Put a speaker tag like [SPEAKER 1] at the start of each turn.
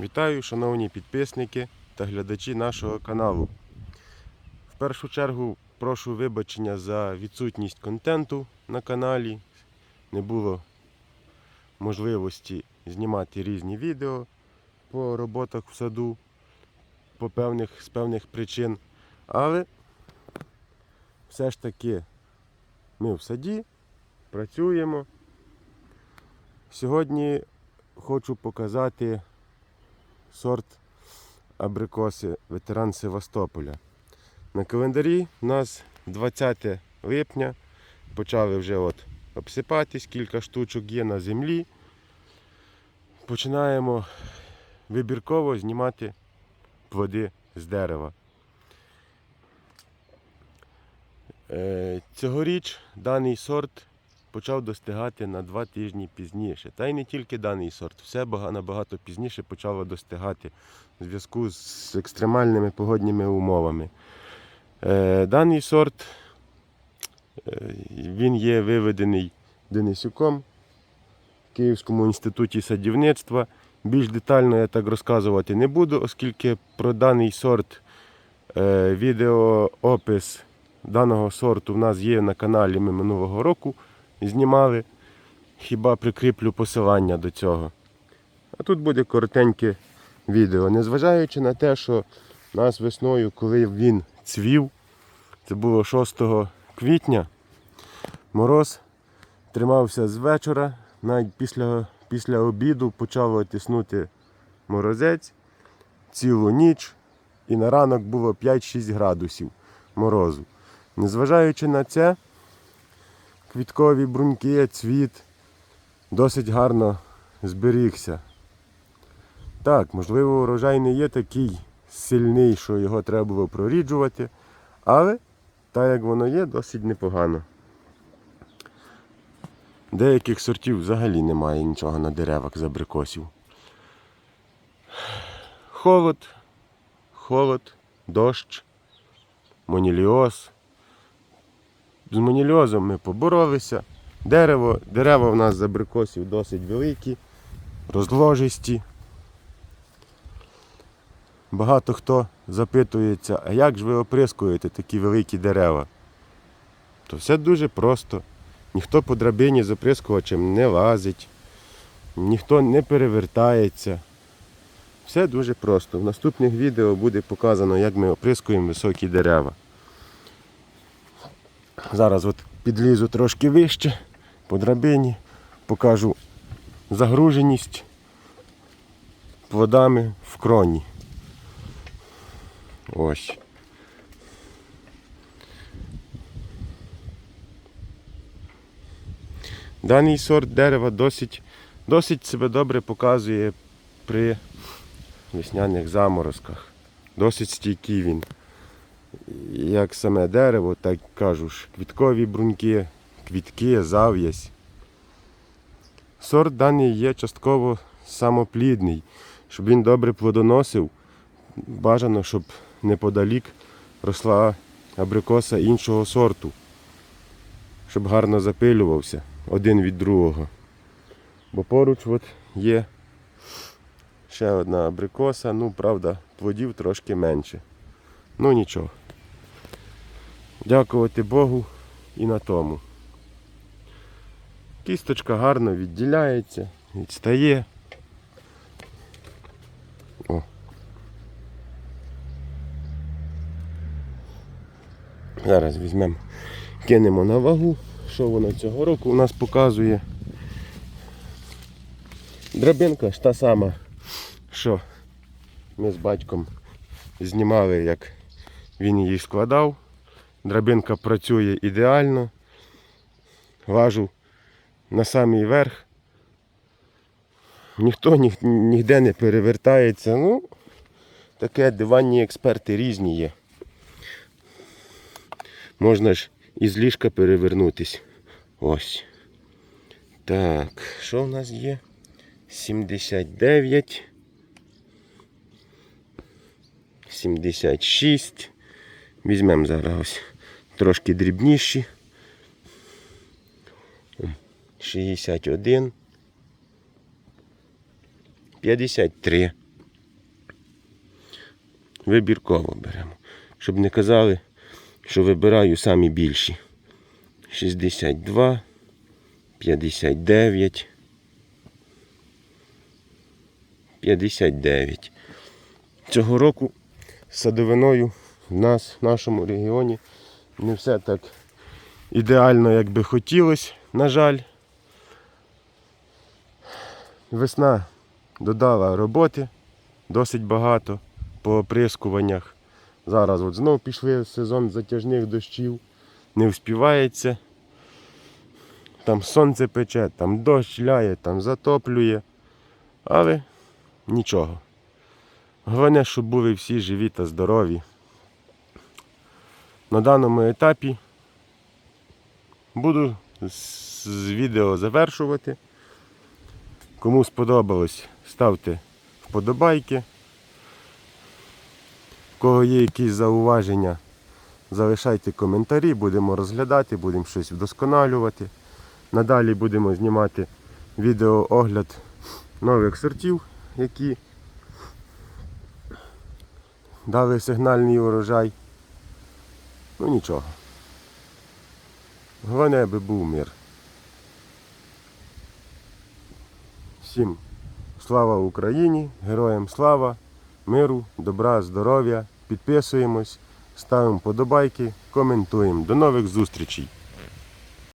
[SPEAKER 1] Вітаю, шановні підписники та глядачі нашого каналу. В першу чергу прошу вибачення за відсутність контенту на каналі. Не було можливості знімати різні відео по роботах в саду по певних, з певних причин. Але все ж таки ми в саді працюємо. Сьогодні хочу показати сорт абрикоси ветеран Севастополя. На календарі у нас 20 липня. Почали вже от обсипатись, кілька штучок є на землі. Починаємо вибірково знімати плоди з дерева. Е, Цьогоріч даний сорт почав достигати на два тижні пізніше. Та й не тільки даний сорт, все набагато пізніше почало достигати в зв'язку з екстремальними погодніми умовами. Е, Даний сорт е, він є виведений Денисюком в Київському інституті садівництва. Більш детально я так розказувати не буду, оскільки про даний сорт е, відеоопис даного сорту в нас є на каналі ми минулого року знімали. Хіба прикріплю посилання до цього. А тут буде коротеньке відео. Незважаючи на те, що нас весною, коли він цвів, це було 6 квітня, мороз тримався з вечора, навіть після, після обіду почало тиснути морозець цілу ніч, і на ранок було 5-6 градусів морозу. Незважаючи на це, квіткові бруньки, цвіт досить гарно зберігся. Так, можливо, урожай не є такий сильний, що його треба було проріджувати, але так як воно є, досить непогано. Деяких сортів взагалі немає нічого на деревах з абрикосів. Холод, холод, дощ, моніліоз. З монільозом ми поборолися. Дерево, дерева в нас з абрикосів досить великі, розложисті. Багато хто запитується, а як ж ви оприскуєте такі великі дерева? То все дуже просто. Ніхто по драбині з оприскувачем не лазить, ніхто не перевертається. Все дуже просто. В наступних відео буде показано, як ми оприскуємо високі дерева. Зараз от підлізу трошки вище по драбині, покажу загруженість плодами в кроні. Ось. Даний сорт дерева досить, досить себе добре показує при весняних заморозках. Досить стійкий він як саме дерево, так кажу квіткові бруньки, квітки, зав'язь. Сорт даний є частково самоплідний. Щоб він добре плодоносив, бажано, щоб неподалік росла абрикоса іншого сорту, щоб гарно запилювався один від другого. Бо поруч от є ще одна абрикоса, ну правда, плодів трошки менше. Ну нічого. Дякувати Богу і на тому. Кісточка гарно відділяється, відстає. О. Зараз візьмемо, кинемо на вагу, що воно цього року у нас показує. Драбинка ж та сама, що ми з батьком знімали, як він її складав. Драбинка працює ідеально. Важу на самий верх. Ніхто ні, ніде не перевертається. Ну, таке диванні експерти різні є. Можна ж із ліжка перевернутись. Ось. Так, що в нас є? 79. 76. Візьмемо зараз ось трошки дрібніші. 61. 53. вибірково беремо. Щоб не казали, що вибираю самі більші. 62, 59, 59. Цього року садовиною в нас, в нашому регіоні, не все так ідеально, як би хотілося, на жаль. Весна додала роботи досить багато по оприскуваннях. Зараз от знов пішли сезон затяжних дощів, не вспівається. Там сонце пече, там дощ ляє, там затоплює. Але нічого. Головне, щоб були всі живі та здорові. На даному етапі буду з відео завершувати. Кому сподобалось, ставте вподобайки. В кого є якісь зауваження, залишайте коментарі, будемо розглядати, будемо щось вдосконалювати. Надалі будемо знімати відеоогляд нових сортів, які дали сигнальний урожай. Ну нічого. Головне, аби був мир. Всім слава Україні, героям слава, миру, добра, здоров'я. Підписуємось, ставимо подобайки, коментуємо. До нових зустрічей!